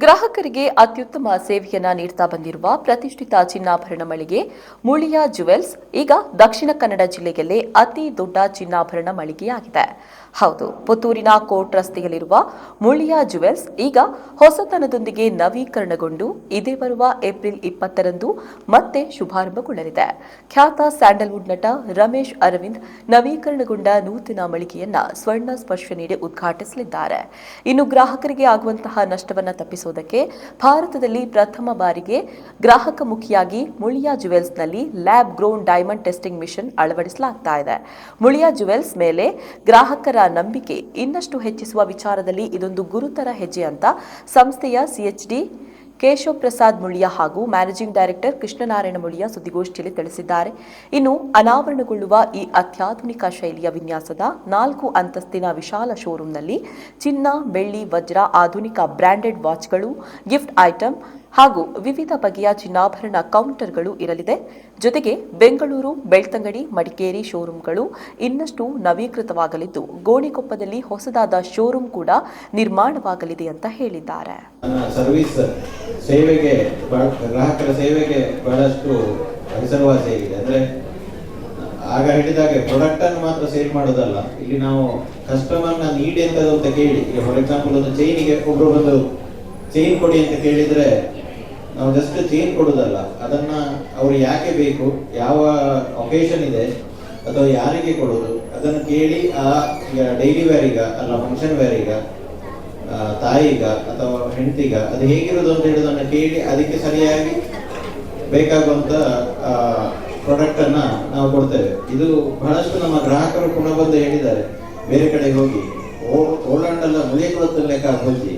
ಗ್ರಾಹಕರಿಗೆ ಅತ್ಯುತ್ತಮ ಸೇವೆಯನ್ನ ನೀಡ್ತಾ ಬಂದಿರುವ ಪ್ರತಿಷ್ಠಿತ ಚಿನ್ನಾಭರಣ ಮಳಿಗೆ ಮುಳಿಯಾ ಜುವೆಲ್ಸ್, ಈಗ ದಕ್ಷಿಣ ಕನ್ನಡ ಜಿಲ್ಲೆಯಲ್ಲೇ ಅತಿ ದೊಡ್ಡ ಚಿನ್ನಾಭರಣ ಮಳಿಗೆಯಾಗಿದೆ. ಹೌದು, ಪುತ್ತೂರಿನ ಕೋರ್ಟ್ ರಸ್ತೆಯಲ್ಲಿರುವ ಮುಳಿಯ ಜುವೆಲ್ಸ್ ಈಗ ಹೊಸತನದೊಂದಿಗೆ ನವೀಕರಣಗೊಂಡು ಇದೇ ಬರುವ ಏಪ್ರಿಲ್ ಇಪ್ಪತ್ತರಂದು ಮತ್ತೆ ಶುಭಾರಂಭಗೊಳ್ಳಲಿದೆ. ಖ್ಯಾತ ಸ್ಯಾಂಡಲ್ವುಡ್ ನಟ ರಮೇಶ್ ಅರವಿಂದ್ ನವೀಕರಣಗೊಂಡ ನೂತನ ಮಳಿಗೆಯನ್ನ ಸ್ವರ್ಣ ಸ್ಪರ್ಶ ನೀಡಿ ಉದ್ಘಾಟಿಸಲಿದ್ದಾರೆ. ಇನ್ನು ಗ್ರಾಹಕರಿಗೆ ಆಗುವಂತಹ ನಷ್ಟವನ್ನು ತಪ್ಪಿಸುವುದಕ್ಕೆ ಭಾರತದಲ್ಲಿ ಪ್ರಥಮ ಬಾರಿಗೆ ಗ್ರಾಹಕ ಮುಖಿಯಾಗಿ Muliya ಜುವೆಲ್ಸ್ನಲ್ಲಿ lab grown diamond testing machine ಅಳವಡಿಸಲಾಗ್ತಾ ಇದೆ. ಮುಳಿಯಾ ಜುವೆಲ್ಸ್ ಮೇಲೆ ಗ್ರಾಹಕರ ನಂಬಿಕೆ ಇನ್ನಷ್ಟು ಹೆಚ್ಚಿಸುವ ವಿಚಾರದಲ್ಲಿ ಇದೊಂದು ಗುರುತರ ಹೆಜ್ಜೆ ಅಂತ ಸಂಸ್ಥೆಯ ಸಿಎಚ್ಡಿ ಕೇಶವ ಪ್ರಸಾದ್ ಮುಳಿಯ ಹಾಗೂ ಮ್ಯಾನೇಜಿಂಗ್ ಡೈರೆಕ್ಟರ್ ಕೃಷ್ಣನಾರಾಯಣ ಮುಳಿಯ ಸುದ್ದಿಗೋಷ್ಠಿಯಲ್ಲಿ ತಿಳಿಸಿದ್ದಾರೆ. ಇನ್ನು ಅನಾವರಣಗೊಳ್ಳುವ ಈ ಅತ್ಯಾಧುನಿಕ ಶೈಲಿಯ ವಿನ್ಯಾಸದ ನಾಲ್ಕು ಅಂತಸ್ತಿನ ವಿಶಾಲ ಶೋರೂಂನಲ್ಲಿ ಚಿನ್ನ, ಬೆಳ್ಳಿ, ವಜ್ರ, ಆಧುನಿಕ ಬ್ರ್ಯಾಂಡೆಡ್ ವಾಚ್ಗಳು ಗಿಫ್ಟ್ ಐಟಂ ಹಾಗೂ ವಿವಿಧ ಬಗೆಯ ಚಿನ್ನಾಭರಣ ಕೌಂಟರ್ಗಳು ಇರಲಿದೆ. ಜೊತೆಗೆ ಬೆಂಗಳೂರು, ಬೆಳ್ತಂಗಡಿ, ಮಡಿಕೇರಿ ಶೋರೂಂಗಳು ಇನ್ನಷ್ಟು ನವೀಕೃತವಾಗಲಿದ್ದು, ಗೋಣಿಕೊಪ್ಪದಲ್ಲಿ ಹೊಸದಾದ ಶೋರೂಂ ಕೂಡ ನಿರ್ಮಾಣವಾಗಲಿದೆ ಅಂತ ಹೇಳಿದ್ದಾರೆ. ಸರ್ವಿಸ್ ಸೇವೆಗೆ ಗ್ರಾಹಕರ ಸೇವೆಗೆ ಬಹಳಷ್ಟು ಹೆಸರುವಾಸಿಯಾಗಿದೆ ಅಂದ್ರೆ ಆಗ ಹೇಳಿದಾಗೆ ಪ್ರಾಡಕ್ಟ್ ಅನ್ನು ಮಾತ್ರ ಸೇಲ್ ಮಾಡೋದಲ್ಲ, ಇಲ್ಲಿ ನಾವು ಕಸ್ಟಮರ್ನ ನೀಡ್ ಎಂತದ್ದು ಅಂತ ಕೇಳಿ. ಫಾರ್ ಎಕ್ಸಾಂಪಲ್ ಒಂದು ಚೈನಿಗೆ ಒಬ್ರು ಬಂದು ಚೈನ್ ಕೊಡಿ ಅಂತ ಕೇಳಿದ್ರೆ ನಾವು ಜಸ್ಟ್ ಚೇನ್ ಕೊಡೋದಲ್ಲ. ಅದನ್ನ ಅವ್ರು ಯಾಕೆ ಬೇಕು, ಯಾವ ಒಕೇಶನ್ ಇದೆ, ಅಥವಾ ಯಾರಿಗೆ ಕೊಡೋದು, ಅದನ್ನು ಕೇಳಿ ಆ ಡೈಲಿ ವೇರಿಗ ಅಲ್ಲ ಫಂಕ್ಷನ್ ವೇರಿಗ ತಾಯಿಗ ಅಥವಾ ಹೆಂಡತಿಗ ಅದು ಹೇಗಿರೋದು ಅಂತ ಹೇಳೋದನ್ನು ಕೇಳಿ ಅದಕ್ಕೆ ಸರಿಯಾಗಿ ಬೇಕಾಗುವಂತ ಪ್ರಾಡಕ್ಟ್ ಅನ್ನ ನಾವು ಕೊಡ್ತೇವೆ. ಇದು ಬಹಳಷ್ಟು ನಮ್ಮ ಗ್ರಾಹಕರು ಕೂಡ ಬಂದು ಹೇಳಿದ್ದಾರೆ. ಬೇರೆ ಕಡೆ ಹೋಗಿ, ಓ ಮುಳಿಯಕ್ಕೆ ಗೊತ್ತ ಲೆಕ್ಕ ಹಾಕಿ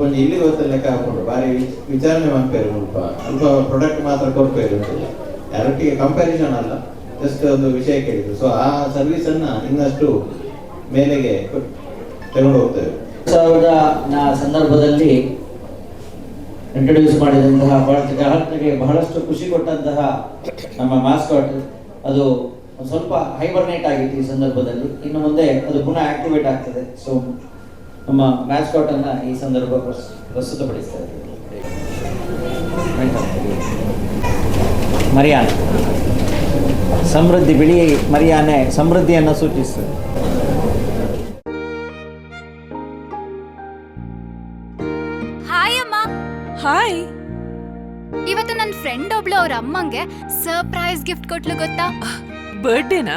ಒಂಜಿ ಇಲ್ಲಿ ಗೊತ್ತಿಲ್ಲ ಲೆಕ್ಕ ಹಾಕೊಂಡು ಭಾರಿ ವಿಚಾರಣೆ ಮಾಡ್ಪೇರು ಮುಲ್ಪ ಸ್ವಲ್ಪ ಪ್ರಾಡಕ್ಟ್ ಮಾತ್ರ ಕೊಡ್ಪೇರು ಅಂತಿಲ್ಲ ಯಾರೊಟ್ಟಿಗೆ ಕಂಪ್ಯಾರಿಸನ್ ಅಲ್ಲ. ಜಸ್ಟ್ ಒಂದು ವಿಷಯ ಕೇಳಿದ್ರು ಸೊ ಆ ಸರ್ವಿಸ್ ಅನ್ನ ಇನ್ನಷ್ಟು ಮೇಲೆಗೆ ತಗೊಂಡು ಹೋಗ್ತೇವೆ ಸಾವಿರದ ಸಂದರ್ಭದಲ್ಲಿ ಇಂಟ್ರೊಡ್ಯೂಸ್ ಮಾಡಿದಂತಹ ಬಹಳಷ್ಟು ಗ್ರಾಹಕರಿಗೆ ಬಹಳಷ್ಟು ಖುಷಿ ಕೊಟ್ಟಂತಹ ನಮ್ಮ ಮಾಸ್ಕಾಟ್ ಅದು ಸ್ವಲ್ಪ ಹೈಬರ್ನೇಟ್ ಆಗಿತ್ತು ಈ ಸಂದರ್ಭದಲ್ಲಿ. ಇನ್ನು ಮುಂದೆ ಅದು ಪುನಃ ಆಕ್ಟಿವೇಟ್ ಆಗ್ತದೆ. ಸೊ ನಮ್ಮ ಮ್ಯಾಸ್ಕಾಟ್ ಅನ್ನ ಈ ಸಂದರ್ಭ ಪ್ರಸ್- ಪ್ರಸ್ತುತಪಡಿಸ್ತಾ ಇದ್ದೀವಿ. ಮರಿಯಾನೆ. ಸಮೃದ್ಧಿ ಬಿಳಿ ಮರಿಯಾನೆ ಸಮೃದ್ಧಿಯನ್ನು ಸೂಚಿಸ್ತದೆ ಹಾಯ್ ಅಮ್ಮ. ಹಾಯ್ ಇವತ್ತು ನನ್ನ ಫ್ರೆಂಡ್ ಒಬ್ಳು ಅವ್ರ ಅಮ್ಮಂಗೆ ಸರ್ಪ್ರೈಸ್ ಗಿಫ್ಟ್ ಕೊಟ್ಲು ಗೊತ್ತಾ? ಬರ್ಡೇನಾ